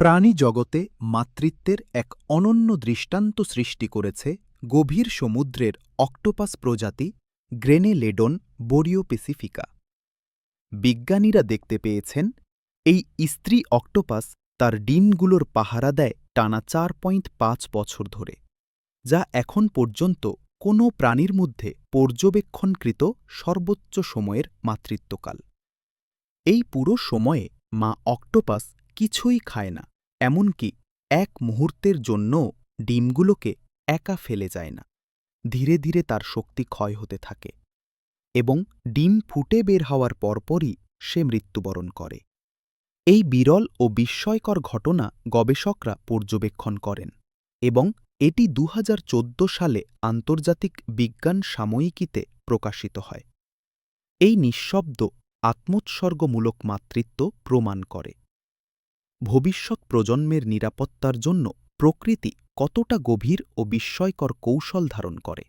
প্রাণী জগতে মাতৃত্বের এক অনন্য দৃষ্টান্ত সৃষ্টি করেছে গভীর সমুদ্রের অক্টোপাস প্রজাতি গ্রেনেলেডন বোরিওপেসিফিকা। বিজ্ঞানীরা দেখতে পেয়েছেন, এই স্ত্রী অক্টোপাস তার ডিমগুলোর পাহারা দেয় টানা চার পয়েন্ট পাঁচ বছর ধরে, যা এখন পর্যন্ত কোনো প্রাণীর মধ্যে পর্যবেক্ষণকৃত সর্বোচ্চ সময়ের মাতৃত্বকাল। এই পুরো সময়ে মা অক্টোপাস কিছুই খায় না, এমনকি এক মুহূর্তের জন্যও ডিমগুলোকে একা ফেলে যায় না। ধীরে ধীরে তার শক্তি ক্ষয় হতে থাকে এবং ডিম ফুটে বের হওয়ার পরপরই সে মৃত্যুবরণ করে। এই বিরল ও বিস্ময়কর ঘটনা গবেষকরা পর্যবেক্ষণ করেন এবং এটি দু হাজার চোদ্দ সালে আন্তর্জাতিক বিজ্ঞান সাময়িকীতে প্রকাশিত হয়। এই নিঃশব্দ, আত্মোৎসর্গমূলক মাতৃত্ব প্রমাণ করে। ভবিষ্যৎ প্রজন্মের নিরাপত্তার জন্য প্রকৃতি কতটা গভীর ও বিস্ময়কর কৌশল ধারণ করে।